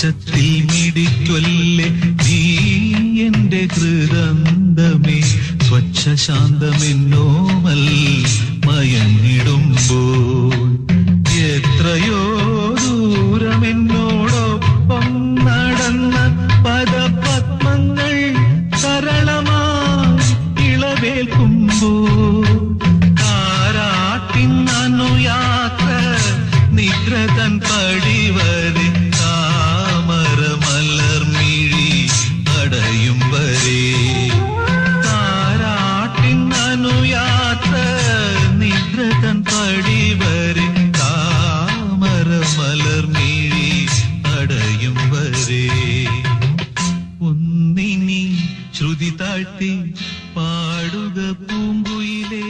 ഉച്ചത്തിൽ മിടിക്കൊല്ലേ നീ എന്റെ ഹൃദന്തമേ സ്വച്ഛ ശാന്തമെന്നോമൽ മയങ്ങിടുമ്പോൾ. എത്രയോ ദൂരമെന്നോടൊപ്പം നടന്ന പദപത്മങ്ങൾ സരളമായി ഇളവേൽക്കുമ്പോൾ. കാരാട്ടിൻ അനുയാത്ര നിദ്ര തൻ പടിവരെ அடிவரே தாமர மலர் மீழி அடையும் வரே. உன்னை நீ ஸ்ருதி தாழ்த்தி பாடுக பூங்குயிலே